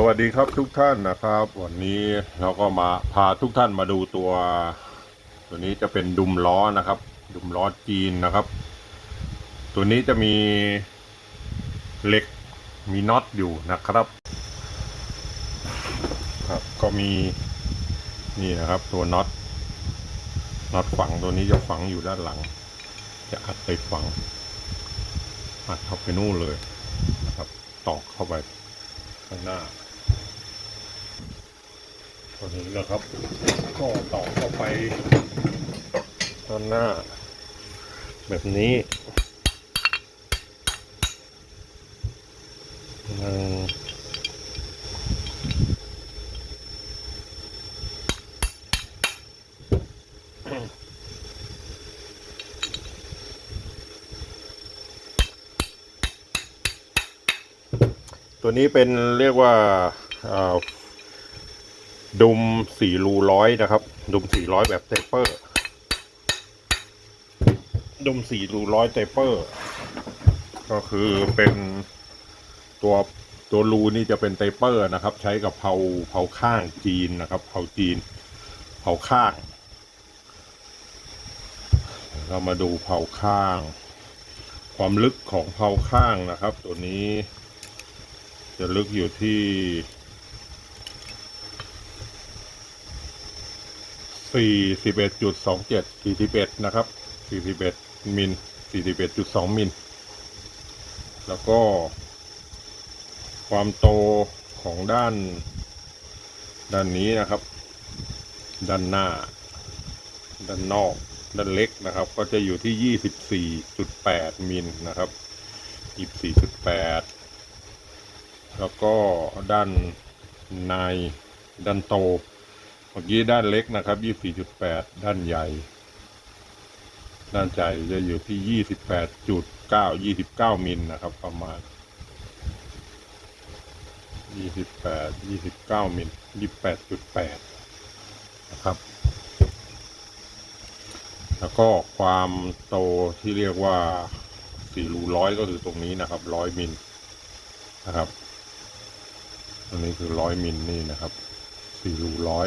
สวัสดีครับทุกท่านนะครับ วันนี้เราก็มาพาทุกท่านมาดูตัว ตัวนี้จะเป็นดุมล้อนะครับ ดุมล้อจีนนะครับ ตัวนี้จะมีเหล็กมีน็อตอยู่นะครับ ครับ ก็มีนี่นะครับ ตัวน็อตน็อตฝังตัวนี้จะฝังอยู่ด้านหลัง จะอัดไปฝังอัดเข้าไปนู่นเลยนะครับตอกเข้าไปข้างหน้า ตัวนี้นะครับ ก็ต่อเข้าไปด้านหน้า แบบนี้หนึ่งตัวนี้เป็นเรียกว่าอ่อ ดุมสี่รูร้อยนะครับ ดุมสี่ร้อยแบบเตเปอร์ ดุมสี่รูร้อยเตเปอร์ ก็คือเป็นตัวตัวรูนี่จะเป็นเตเปอร์นะครับ ใช้กับเผาเผาข้างจีนนะครับเผาจีน เผาข้าง เรามาดูเผาข้าง ความลึกของเผาข้างนะครับ ตัวนี้จะลึกอยู่ที่ สี่สิบเอ็ดจุดสองเจ็ดสี่สิบเอ็ดนะครับสี่สิบเอ็ดมิลสี่สิบเอ็ดจุดสองมิล แล้วก็ ความโตของด้าน ด้านนี้นะครับ ด้านหน้า ด้านนอก ด้านเล็กนะครับ ก็จะอยู่ที่ยี่สิบสี่จุดแปดมิลนะครับยี่สิบสี่จุดแปดแล้วก็ด้านใน ด้านโต เมื่อกี้ด้านเล็กนะครับ24.8ด้านใหญ่ ด้านใจจะอยู่ที่28.9 29มิลนะครับ ประมาณ28 29มิล28.8นะครับ แล้วก็ความโตที่เรียกว่าสี่รูร้อยก็คือตรงนี้นะครับร้อยมิลนะครับ ตรงนี้คือร้อยมิลนี่นะครับสี่รูร้อย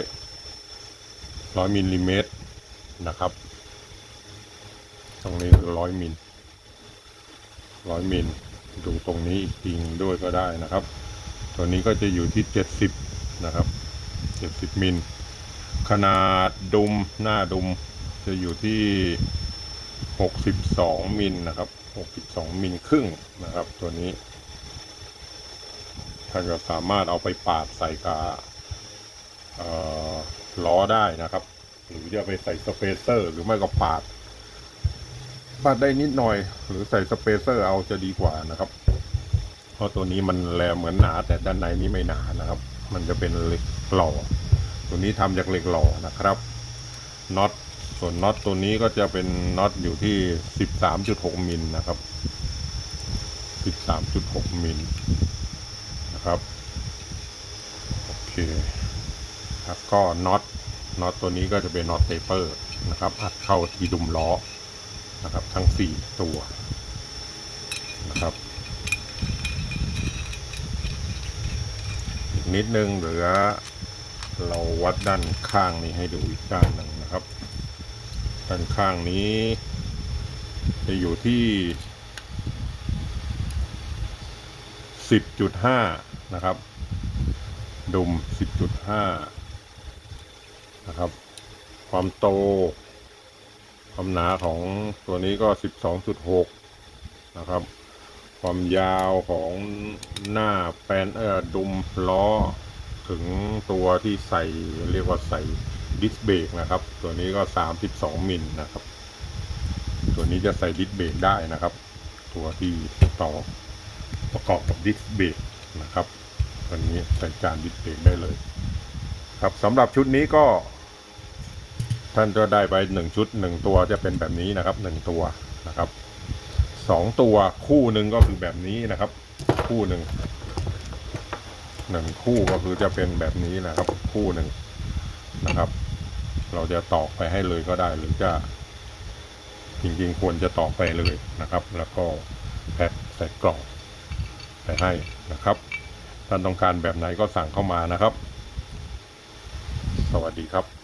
ร้อยมิลลิเมตรนะครับ ตรงนี้ร้อยมิลร้อยมิลดูตรงนี้อีกทีด้วยก็ได้นะครับ ตัวนี้ก็จะอยู่ที่เจ็ดสิบนะครับเจ็ดสิบมิลขนาดดุมหน้าดุมจะอยู่ที่หกสิบสองมิลนะครับหกสิบสองมิลครึ่งนะครับ ตัวนี้ท่านก็สามารถเอาไปปาดใส่กาเอ่อ ล้อได้นะครับ หรือจะไปใส่สเปเซอร์ หรือไม่ก็ปาด ปาดได้นิดหน่อย หรือใส่สเปเซอร์เอาจะดีกว่านะครับ เพราะตัวนี้มันแลเหมือนหนา แต่ด้านในนี้ไม่หนานะครับ มันจะเป็นเหล็กหล่อ ตัวนี้ทำจากเหล็กหล่อนะครับน็อตส่วนน็อตตัวนี้ก็จะเป็นน็อตอยู่ที่สิบสามจุดหกมิลนะครับสิบสามจุดหกมิลนะครับ โอเค ครับ ก็น็อตน็อตตัวนี้ก็จะเป็นน็อตเตเปอร์นะครับอัดเข้าที่ดุมล้อนะครับ ทั้งสี่ตัวนะครับอีกนิดนึงเหลือเราวัดด้านข้างนี้ให้ดูอีกด้านหนึ่งนะครับ ด้านข้างนี้ จะอยู่ที่สิบจุดห้านะครับ ดุม10.5 นะครับ ความโต ความหนาของตัวนี้ก็ 12.6 นะครับ ความยาวของหน้าแปนเออดุมล้อถึงตัวที่ใส่เรียกว่าใส่ดิสเบรกนะครับ ตัวนี้ก็ 32 มิลนะครับ ตัวนี้จะใส่ดิสเบรกได้นะครับ ตัวที่ต่อประกอบกับดิสเบรกนะครับ ตัวนี้ใส่จานดิสเบรกได้เลย ครับสำหรับชุดนี้ก็ ท่านจะได้ไปหนึ่งชุดหนึ่งตัวจะเป็นแบบนี้นะครับหนึ่งตัวนะครับสองตัวคู่หนึ่งก็คือแบบนี้นะครับ คู่หนึ่งหนึ่งคู่ก็คือจะเป็นแบบนี้นะครับ คู่หนึ่งนะครับ เราจะตอกไปให้เลยก็ได้หรือจะจริงๆควรจะตอกไปเลยนะครับ แล้วก็แพ็คใส่กล่องไปให้นะครับ ท่านต้องการแบบไหนก็สั่งเข้ามานะครับ สวัสดีครับ